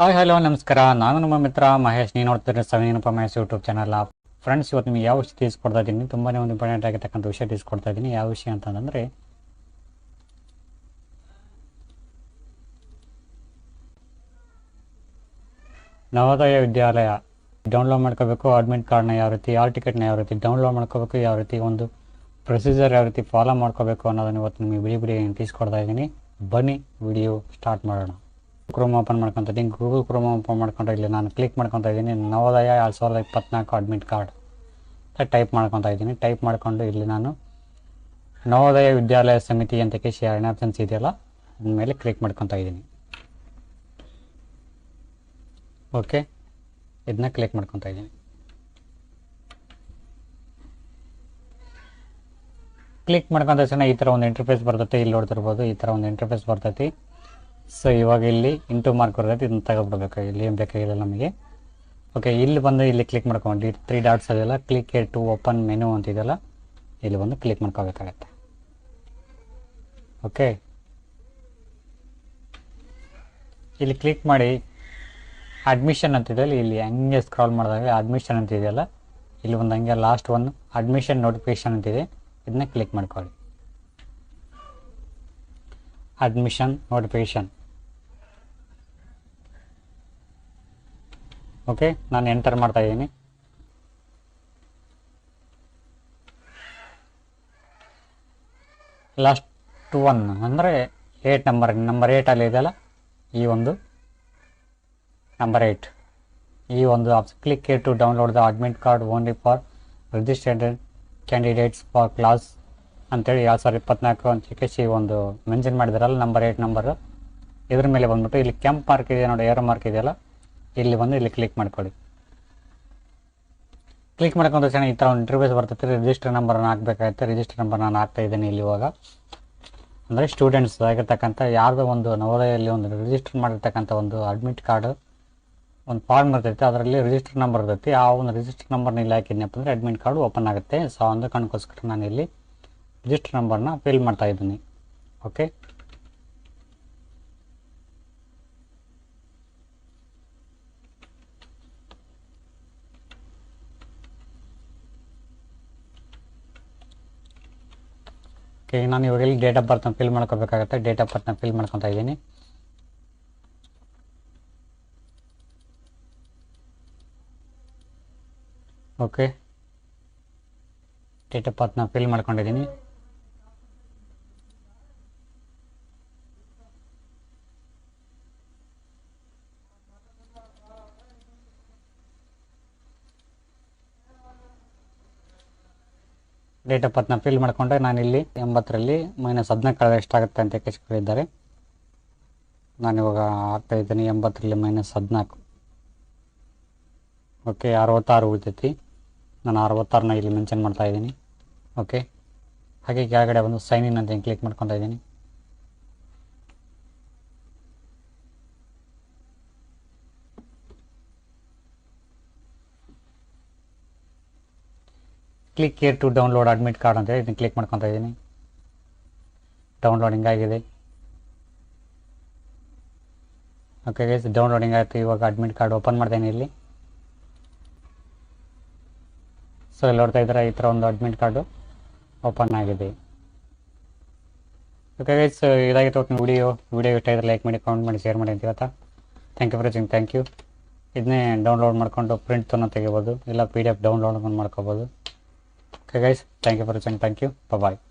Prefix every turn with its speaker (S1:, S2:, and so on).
S1: Hi, hello, ನಮಸ್ಕಾರ. ನಾನು ನಿಮ್ಮ ಮಿತ್ರ ಮಹೇಶ್. ನೀವು ನೋಡ್ತಿರೋ Savinappa Mahesh YouTube channel friends ಇವತ್ತು ನಿಮಗೆ ಯಾವ ವಿಷಯ ತಿಳಿಸ್ಕೊಡ್ತಾ ಇದ್ದೀನಿ? ತುಂಬಾನೇ ಒಂದು ಇಂಪಾರ್ಟೆಂಟ್ ಆಗಿರ್ತಕ್ಕಂಥ ವಿಷಯ ತಿಳಿಸ್ಕೊಡ್ತಾ ಇದ್ದೀನಿ. ಯಾವ ವಿಷಯ ಅಂತಂದ್ರೆ, ನವೋದಯ ವಿದ್ಯಾಲಯ. ಡೌನ್ಲೋಡ್ ಮಾಡ್ಕೋಬೇಕು. ಅಡ್ಮಿಟ್ ಕಾರ್ಡ್ನ ಯಾವ ರೀತಿ ಆಲ್ ಟಿಕೆಟ್ನ ಯಾವ ರೀತಿ ಡೌನ್ಲೋಡ್ ಮಾಡ್ಕೋಬೇಕು, ಯಾವ ರೀತಿ, ಒಂದು ಪ್ರೊಸೀಜರ್ ಯಾವ ರೀತಿ ಫಾಲೋ ಮಾಡ್ಕೋಬೇಕು ಅನ್ನೋದನ್ನು ಇವತ್ತು ನಿಮಗೆ ಬಿಡಿ ಬಿಡಿ ತಿಳಿಸ್ಕೊಡ್ತಾ ಇದ್ದೀನಿ. ಬನ್ನಿ ವಿಡಿಯೋ ಸ್ಟಾರ್ಟ್ ಮಾಡೋಣ. ಕ್ರೋಮ್ ಓಪನ್ ಮಾಡ್ಕೊತ ಇದ್ದೀನಿ. ಗೂಗಲ್ ಕ್ರೋಮ್ ಓಪನ್ ಮಾಡ್ಕೊಂಡ್ರೆ ಇಲ್ಲಿ ನಾನು ಕ್ಲಿಕ್ ಮಾಡ್ಕೊತಾ ಇದ್ದೀನಿ. ನವೋದಯ ಎರಡು ಸಾವಿರದ ಇಪ್ಪತ್ನಾಲ್ಕು ಅಡ್ಮಿಟ್ ಕಾರ್ಡ್ ಅಂತ ಟೈಪ್ ಮಾಡ್ಕೊತಾ ಇದ್ದೀನಿ. ಟೈಪ್ ಮಾಡಿಕೊಂಡು ಇಲ್ಲಿ ನಾನು ನವೋದಯ ವಿದ್ಯಾಲಯ ಸಮಿತಿ ಅಂತ ಕೇಸಿ ಎರಡನೇ ಆಪ್ಷನ್ಸ್ ಇದೆಯಲ್ಲ ಅದ್ರ ಮೇಲೆ ಕ್ಲಿಕ್ ಮಾಡ್ಕೊತಾ ಇದ್ದೀನಿ. ಓಕೆ ಇದನ್ನ ಕ್ಲಿಕ್ ಮಾಡ್ಕೊತಾ ಇದ್ದೀನಿ. ಕ್ಲಿಕ್ ಮಾಡ್ಕೊಂತ ತಕ್ಷಣ ಈ ಥರ ಒಂದು ಇಂಟರ್ಫೇಸ್ ಬರ್ತೈತೆ, ಇಲ್ಲಿ ನೋಡ್ತಿರ್ಬೋದು, ಈ ಥರ ಒಂದು ಇಂಟರ್ಫೇಸ್ ಬರ್ತೈತಿ. ಸೊ ಇವಾಗ ಇಲ್ಲಿ ಇಂಟು ಮಾರ್ಕ್ ಬರ್ತೈತೆ ಇದನ್ನ ತಗೊಬಿಡ್ಬೇಕು ಇಲ್ಲಿ ಏನು ಬೇಕಾಗಿಲ್ಲ ನಮಗೆ. ಓಕೆ ಇಲ್ಲಿ ಬಂದು ಇಲ್ಲಿ ಕ್ಲಿಕ್ ಮಾಡ್ಕೊಂಡು ತ್ರೀ ಡಾಟ್ಸ್ ಅದೆಲ್ಲ ಕ್ಲಿಕ್ ಟು ಓಪನ್ ಮೆನು ಅಂತಿದೆಯಲ್ಲ ಇಲ್ಲಿ ಬಂದು ಕ್ಲಿಕ್ ಮಾಡ್ಕೋಬೇಕಾಗತ್ತೆ. ಓಕೆ ಇಲ್ಲಿ ಕ್ಲಿಕ್ ಮಾಡಿ ಅಡ್ಮಿಷನ್ ಅಂತಿದೆಯಲ್ಲ ಇಲ್ಲಿ ಹಂಗೆ ಸ್ಕ್ರಾಲ್ ಮಾಡಿದಾಗ ಅಡ್ಮಿಷನ್ ಅಂತಿದೆಯಲ್ಲ ಇಲ್ಲಿ ಒಂದು ಹಂಗೆ ಲಾಸ್ಟ್ ಒನ್ ಅಡ್ಮಿಷನ್ ನೋಟಿಫಿಕೇಶನ್ ಅಂತಿದೆ ಇದನ್ನ ಕ್ಲಿಕ್ ಮಾಡ್ಕೊಳ್ಳಿ. ಅಡ್ಮಿಷನ್ ನೋಟಿಫಿಕೇಶನ್ ಓಕೆ, ನಾನು ಎಂಟರ್ ಮಾಡ್ತಾ ಇದ್ದೀನಿ. ಲಾಸ್ಟ್ ಒನ್ ಅಂದರೆ ಏಟ್ ನಂಬರ್ ನಂಬರ್ ಏಟಲ್ಲಿ ಇದೆಯಲ್ಲ? ಈ ಒಂದು. ನಂಬರ್ ಏಟ್ ಈ ಒಂದು click to download the admit card only for registered candidates for class ಅಂತೇಳಿ ಎರಡು ಸಾವಿರದ ಇಪ್ಪತ್ನಾಲ್ಕು ಅಂತ ಒಂದು ಮೆನ್ಷನ್ ಮಾಡಿದಾರಲ್ಲ ನಂಬರ್ ಏಟ್ ನಂಬರು ಇದ್ರ ಮೇಲೆ ಬಂದ್ಬಿಟ್ಟು ಇಲ್ಲಿ ಕೆಂಪ್ ಮಾರ್ಕ್ ಇದೆ ನೋಡಿ ಏರೋ ಮಾರ್ಕ್ ಇದೆಯಲ್ಲ? ಇಲ್ಲಿ ಬಂದು ಇಲ್ಲಿ ಕ್ಲಿಕ್ ಮಾಡ್ಕೊಳ್ಳಿ. ಕ್ಲಿಕ್ ಮಾಡ್ಕೊಂಡ ತಕ್ಷಣ ಈ ಥರ ಒಂದು ಇಂಟರ್ವ್ಯೂಸ್ ಬರ್ತೈತೆ. ರಿಜಿಸ್ಟರ್ ನಂಬರನ್ನು ಹಾಕ್ಬೇಕಾಗುತ್ತೆ. ರಿಜಿಸ್ಟರ್ ನಂಬರ್ ನಾನು ಹಾಕ್ತಾ ಇದ್ದೀನಿ ಇಲ್ಲಿ ಇವಾಗ. ಅಂದರೆ ಸ್ಟೂಡೆಂಟ್ಸ್ ಆಗಿರ್ತಕ್ಕಂಥ ಯಾರ್ದೋ ಒಂದು ನವೋದಯಲ್ಲಿ ಒಂದು ರಿಜಿಸ್ಟರ್ ಮಾಡಿರ್ತಕ್ಕಂಥ ಒಂದು ಅಡ್ಮಿಟ್ ಕಾರ್ಡ್ ಒಂದು ಫಾರ್ಮ್ ಇರ್ತೈತೆ ಅದರಲ್ಲಿ ರಿಜಿಸ್ಟರ್ ನಂಬರ್ ಇರ್ತೈತಿ. ಆ ಒಂದು ರಿಜಿಸ್ಟರ್ ನಂಬರ್ನ ಇಲ್ಲಿ ಹಾಕಿದ್ನಪ್ಪ ಅಂದರೆ ಅಡ್ಮಿಟ್ ಕಾರ್ಡ್ ಓಪನ್ ಆಗುತ್ತೆ. ಸೊ ಒಂದು ಕಾರಣಕ್ಕೋಸ್ಕರ ನಾನು ಇಲ್ಲಿ ರಿಜಿಸ್ಟರ್ ನಂಬರ್ನ ಫಿಲ್ ಮಾಡ್ತಾ ಇದ್ದೀನಿ. ಓಕೆ ಓಕೆ, ನಾನು ಇವಾಗ ಇಲ್ಲಿ ಡೇಟ್ ಆಫ್ ಬರ್ತ್ನ ಫಿಲ್ ಮಾಡ್ಕೋಬೇಕಾಗತ್ತೆ. ಡೇಟ್ ಆಫ್ ಬರ್ತ್ನ ಫಿಲ್ ಮಾಡ್ಕೊತಾ ಇದ್ದೀನಿ. ಓಕೆ. ಡೇಟ್ ಆಫ್ ಬರ್ತ್ನ ಫಿಲ್ ಮಾಡ್ಕೊಂಡಿದ್ದೀನಿ. ಡೇಟ್ ಆಫ್ ಬರ್ತ್ನ ಫಿಲ್ ಮಾಡಿಕೊಂಡ್ರೆ ಇಲ್ಲಿ ಎಂಬತ್ತರಲ್ಲಿ ಮೈನಸ್ ಹದಿನಾಲ್ಕು ಕಳೆದ ಎಷ್ಟಾಗುತ್ತೆ ಅಂತ ಕೇಳಿದ್ದಾರೆ. ನಾನು ಇವಾಗ ಹಾಕ್ತಾ ಇದ್ದೀನಿ ಎಂಬತ್ತರಲ್ಲಿ ಮೈನಸ್ ಹದಿನಾಲ್ಕು. ಓಕೆ ಅರವತ್ತಾರು ಉಳಿತೈತಿ. ನಾನು ಅರವತ್ತಾರನ್ನ ಇಲ್ಲಿ ಮೆನ್ಷನ್ ಮಾಡ್ತಾ ಇದ್ದೀನಿ. ಓಕೆ ಹಾಗೆ ಕೆಳಗಡೆ ಒಂದು ಸೈನ್ ಇನ್ ಅಂತ ಕ್ಲಿಕ್ ಮಾಡ್ಕೊತಾ ಇದ್ದೀನಿ. Click here to download admit card ಅಂತ ಹೇಳಿ ಇದನ್ನು ಕ್ಲಿಕ್ ಮಾಡ್ಕೊತಾ ಇದ್ದೀನಿ ಡೌನ್ಲೋಡಿಂಗ್ ಆಗಿದೆ. ಓಕೆ ಗೈಸ್ ಡೌನ್ಲೋಡಿಂಗ್ ಆಯಿತು. ಇವಾಗ ಅಡ್ಮಿಟ್ ಕಾರ್ಡ್ ಓಪನ್ ಮಾಡ್ತೇನೆ ಇಲ್ಲಿ. ಸೊ ಇಲ್ಲಿ ನೋಡ್ತಾ ಇದ್ದಾರೆ? ಈ ಥರ ಒಂದು ಅಡ್ಮಿಟ್ ಕಾರ್ಡು ಓಪನ್ ಆಗಿದೆ. ಓಕೆ ಗೈಸ್ ಇದಾಗಿತ್ತು. ವಿಡಿಯೋ ವಿಡಿಯೋ ಇಷ್ಟ ಇದ್ರೆ ಲೈಕ್ ಮಾಡಿ ಕಮೆಂಟ್ ಮಾಡಿ ಶೇರ್ ಮಾಡಿ ಅಂತ ಹೇಳ್ತಾ. Thank you for watching thank you ಇದನ್ನೇ ಡೌನ್ಲೋಡ್ ಮಾಡ್ಕೊಂಡು ಪ್ರಿಂಟ್ ತೊಗೊಂಡು ತೆಗಿಬೋದು. ಇಲ್ಲ ಪಿ ಡಿ ಎಫ್ ಡೌನ್ಲೋಡ್ ಮಾಡ್ಕೋಬೋದು. okay guys. Thank you for watching. Thank you. Bye bye